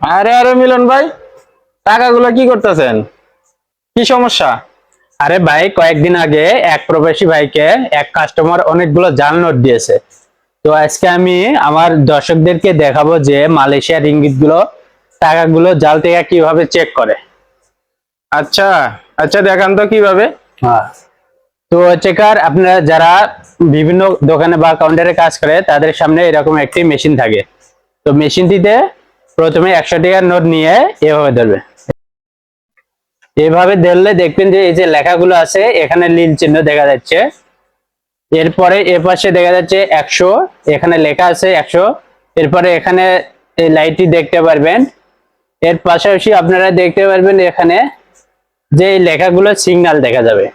আরে আরে মিলন ভাই টাকাগুলো কি করতেছেন? কি সমস্যা? আরে ভাই কয়েকদিন আগে এক প্রবাসী ভাইকে এক কাস্টমার অনেকগুলো জাল নোট দিয়েছে। তো আজকে আমি আমার দর্শকদেরকে দেখাবো যে মালয়েশিয়ার ইঙ্গিতগুলো টাকাগুলো জাল থেকে কীভাবে চেক করে। আচ্ছা আচ্ছা দেখান তো কীভাবে। হ্যাঁ। তো চেকার আপনারা যারা বিভিন্ন দোকানে বা কাউন্টারে কাজ করে তাদের সামনে এরকম একটি মেশিন থাকে। তো মেশিনটিতে প্রথমে একশো টাকার নোট নিয়ে এভাবে ধরবে। এভাবে ধরলে দেখবেন যে এই যে লেখাগুলো আছে, এখানে নীল চিহ্ন দেখা যাচ্ছে। এরপরে এ পাশে দেখা যাচ্ছে একশো, এখানে লেখা আছে একশো। এরপরে এখানে এই লাইটটি দেখতে পারবেন। এর পাশাপাশি আপনারা দেখতে পারবেন এখানে যে এই লেখাগুলো সিগন্যাল দেখা যাবে।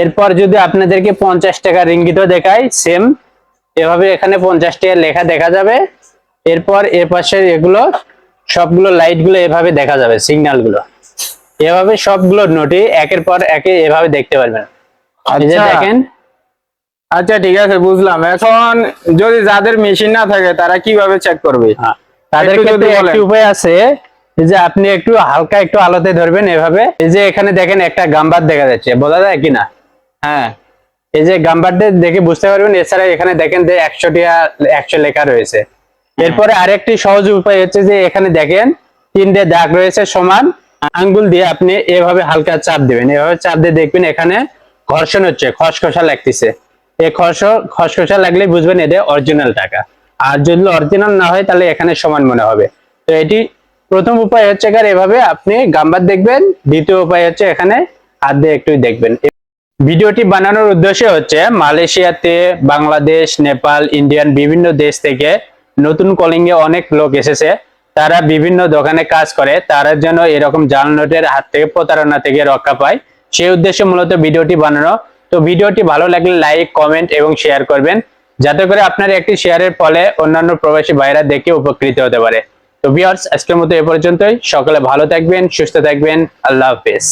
এরপর যদি আপনাদেরকে পঞ্চাশ টাকার রিঙ্গিতও দেখায়, সেম। এভাবে এখানে পঞ্চাশ টাকার লেখা দেখা যাবে। এরপর এর পাশে এগুলো সবগুলো লাইটগুলো এভাবে দেখা যাবে সিগন্যালগুলো এভাবে সবগুলো নোটে একের পর একে এভাবে দেখতে পারবেন। আচ্ছা। দেখেন। আচ্ছা ঠিক আছে বুঝলাম। এখন যদি যাদের মেশিন না থাকে তারা কীভাবে চেক করবে? হ্যাঁ, তাদের ক্ষেত্রে একটি উপায় আছে যে আপনি একটু হালকা একটু আলোতে ধরবেন এভাবে। এই যে এখানে দেখেন একটা গাম্বার দেখা যাচ্ছে বোঝা যায় কিনা হ্যাঁ এই যে গাম্বারদের দেখে বুঝতে পারবেন এছাড়া এখানে দেখেন যে একশো টিয়া একশো লেখা রয়েছে। এরপরে আরেকটি সহজ উপায় হচ্ছে যে এখানে দেখেন, তিনটে দাগ রয়েছে সমান। আঙ্গুল দিয়ে আপনি এভাবে হালকা চাপ দিবেন। এভাবে চাপ দিয়ে দেখবেন এখানে ঘর্ষণ হচ্ছে, খসখসা লাগতেছে। এই খস খসখসা লাগলে বুঝবেন এটা অরিজিনাল টাকা। আর যদি অরিজিনাল না হয়, তাহলে এখানে সমান মনে হবে। তো এটি প্রথম উপায় হচ্ছে কার, এভাবে আপনি গাম্বার দেখবেন। দ্বিতীয় উপায় হচ্ছে এখানে হাত দিয়ে একটু দেখবেন। ভিডিওটি বানানোর উদ্দেশ্য হচ্ছে মালয়েশিয়াতে বাংলাদেশ, নেপাল, ইন্ডিয়ান বিভিন্ন দেশ থেকে নতুন কলিং এ অনেক লোক এসেছে। তারা বিভিন্ন দোকানে কাজ করে। তারা যেন এরকম জাল নোটের হাত থেকে, প্রতারণা থেকে রক্ষা পায়। সেই উদ্দেশ্যে মূলত ভিডিওটি বানানো। তো ভিডিওটি ভালো লাগলে লাইক, কমেন্ট এবং শেয়ার করবেন। যাতে করে আপনার একটি শেয়ারের ফলে অন্যান্য প্রবাসী ভাইরা দেখে উপকৃত হতে পারে। তো ভিউয়ার্স আজকের মতো এ পর্যন্তই। সকলে ভালো থাকবেন, সুস্থ থাকবেন। আল্লাহ হাফেজ।